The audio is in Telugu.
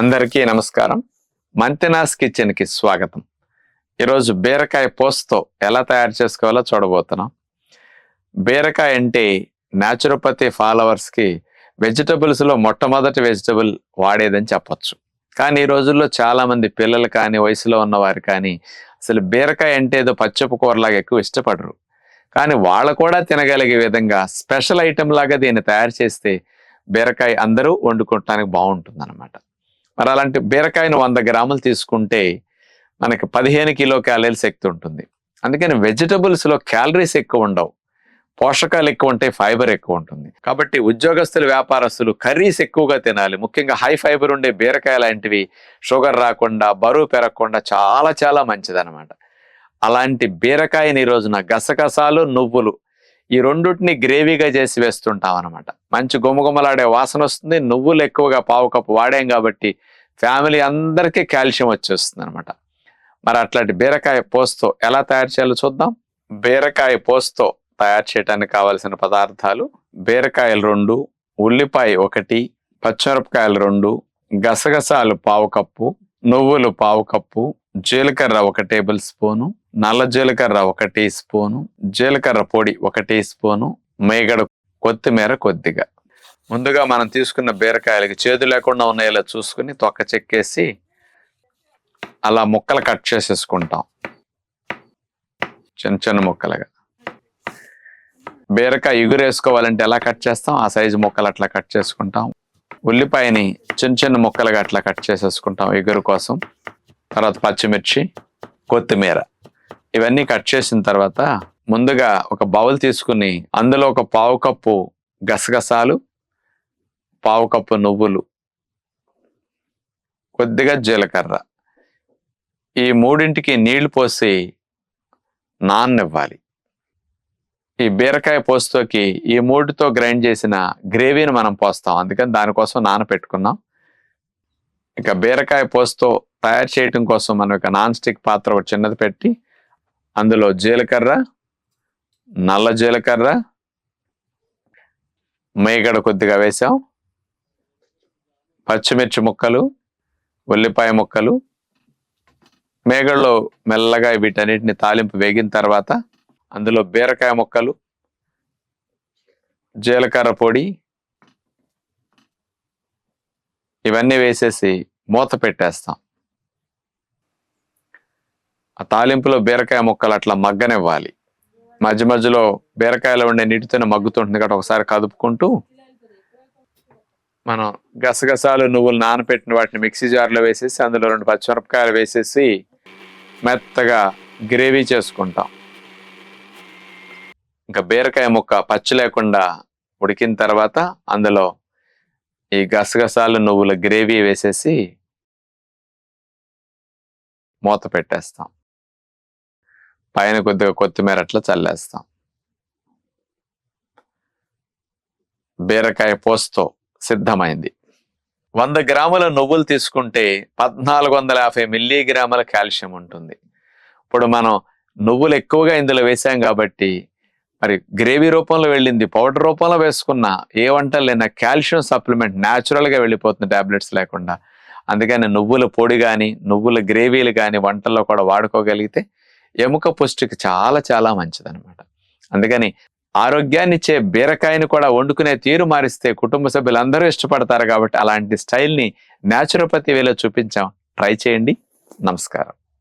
అందరికీ నమస్కారం. మంతెనాస్ కిచెన్కి స్వాగతం. ఈరోజు బీరకాయ పోస్తో ఎలా తయారు చేసుకోవాలో చూడబోతున్నాం. బీరకాయ అంటే న్యాచురోపతి ఫాలోవర్స్కి వెజిటబుల్స్లో మొట్టమొదటి వెజిటబుల్ వాడేదని చెప్పొచ్చు. కానీ ఈ రోజుల్లో చాలామంది పిల్లలు కానీ వయసులో ఉన్నవారు కానీ అసలు బీరకాయ అంటే ఏదో పచ్చపు కూరలాగా ఎక్కువ ఇష్టపడరు. కానీ వాళ్ళు కూడా తినగలిగే విధంగా స్పెషల్ ఐటెం లాగా దీన్ని తయారు చేస్తే బీరకాయ అందరూ వండుకోవటానికి బాగుంటుంది అనమాట మరి అలాంటి బీరకాయను వంద గ్రాములు తీసుకుంటే మనకి పదిహేను కిలో క్యాలరీల శక్తి ఉంటుంది. అందుకని వెజిటబుల్స్లో క్యాలరీస్ ఎక్కువ ఉండవు. పోషకాలు ఎక్కువ ఉంటాయి ఫైబర్ ఎక్కువ ఉంటుంది. కాబట్టి ఉద్యోగస్తులు వ్యాపారస్తులు కర్రీస్ ఎక్కువగా తినాలి. ముఖ్యంగా హై ఫైబర్ ఉండే బీరకాయ లాంటివి షుగర్ రాకుండా బరువు పెరగకుండా చాలా చాలా మంచిదన్నమాట. అలాంటి బీరకాయని ఈ రోజున గసగసాలు నువ్వులు ఈ రెండుటిని గ్రేవీగా చేసి వేస్తుంటాం అనమాట మంచి గుమగుమలాడే వాసన వస్తుంది నువ్వులు ఎక్కువగా పావు కప్పు వాడాం కాబట్టి ఫ్యామిలీ అందరికీ కాల్షియం వచ్చేస్తుంది అనమాట మరి అట్లాంటి బీరకాయ పోస్తో ఎలా తయారు చేయాలో చూద్దాం. బీరకాయ పోస్తో తయారు చేయడానికి కావలసిన పదార్థాలు బీరకాయలు రెండు ఉల్లిపాయ ఒకటి పచ్చిమిరపకాయలు రెండు గసగసాలు పావు కప్పు నువ్వులు పావు కప్పు జీలకర్ర ఒక టేబుల్ స్పూను నల్ల జీలకర్ర ఒక టీ స్పూను జీలకర్ర పొడి ఒక టీ స్పూను మేగడ కొత్తిమీర కొద్దిగా. ముందుగా మనం తీసుకున్న బీరకాయలకి చేదు లేకుండా ఉన్నాయేలా చూసుకుని తొక్క చెక్కేసి అలా ముక్కలు కట్ చేసేసుకుంటాం. చిన్న చిన్న ముక్కలుగా. బీరకాయ ఎగురేసుకోవాలంటే ఎలా కట్ చేస్తాం? ఆ సైజు ముక్కలు అట్లా కట్ చేసుకుంటాం. ఉల్లిపాయని చిన్న చిన్న ముక్కలుగా అట్లా కట్ చేసేసుకుంటాం ఇగురు కోసం. తర్వాత పచ్చిమిర్చి కొత్తిమీర ఇవన్నీ కట్ చేసిన తర్వాత ముందుగా ఒక బౌల్ తీసుకుని అందులో ఒక పావు కప్పు గసగసాలు పావు కప్పు నువ్వులు కొద్దిగా జీలకర్ర. ఈ మూడింటికి నీళ్ళు పోసి నాననివ్వాలి. ఈ బీరకాయ పోస్తోకి ఈ మూడుతో గ్రైండ్ చేసిన గ్రేవీని మనం పోస్తాం. అందుకని దానికోసం నానపెట్టుకున్నాం ఇక బీరకాయ పోస్తో తయారు చేయటం కోసం మనం ఇక నాన్ స్టిక్ పాత్ర ఒక చిన్నది పెట్టి అందులో జీలకర్ర నల్ల జీలకర్ర మేగడ కొద్దిగా వేసాం. పచ్చిమిర్చి ముక్కలు ఉల్లిపాయ ముక్కలు మేగడలో మెల్లగా వీటన్నిటిని తాలింపు వేగిన తర్వాత అందులో బీరకాయ ముక్కలు జీలకర్ర పొడి ఇవన్నీ వేసేసి మూత పెట్టేస్తాం. ఆ తాలింపులో బీరకాయ ముక్కలు అట్లా మగ్గనివ్వాలి. మధ్య మధ్యలో బీరకాయలో ఉండే నీటితోనే మగ్గుతుంటుంది కాబట్టి ఒకసారి కదుపుకుంటూ మనం గసగసాలు నువ్వులు నానపెట్టిన వాటిని మిక్సీ జార్లో వేసేసి అందులో రెండు పచ్చిమిరపకాయలు వేసేసి మెత్తగా గ్రేవీ చేసుకుంటాం. ఇంకా బీరకాయ ముక్క పచ్చి లేకుండా ఉడికిన తర్వాత అందులో ఈ గసగసాలు నువ్వుల గ్రేవీ వేసేసి మూత పెట్టేస్తాం. పైన కొద్దిగా కొత్తిమీర అట్లా చల్లేస్తాం. బీరకాయ పోస్తో సిద్ధమైంది. వంద గ్రాముల నువ్వులు తీసుకుంటే పద్నాలుగు వందల యాభై మిల్లీగ్రాముల కాల్షియం ఉంటుంది. ఇప్పుడు మనం నువ్వులు ఎక్కువగా ఇందులో వేసాం కాబట్టి మరి గ్రేవీ రూపంలో వెళ్ళింది పౌడర్ రూపంలో వేసుకున్న ఏ వంటలు లేన కాల్షియం సప్లిమెంట్ న్యాచురల్గా వెళ్ళిపోతుంది టాబ్లెట్స్ లేకుండా. అందుకని నువ్వుల పొడి కానీ నువ్వుల గ్రేవీలు కానీ వంటల్లో కూడా వాడుకోగలిగితే ఎముక పుష్టికి చాలా చాలా మంచిదనమాట అందుకని ఆరోగ్యాన్ని ఇచ్చే బీరకాయని కూడా వండుకునే తీరు మారిస్తే కుటుంబ సభ్యులందరూ ఇష్టపడతారు కాబట్టి అలాంటి స్టైల్ని న్యాచురోపతి వేలో చూపించాం. ట్రై చేయండి. నమస్కారం.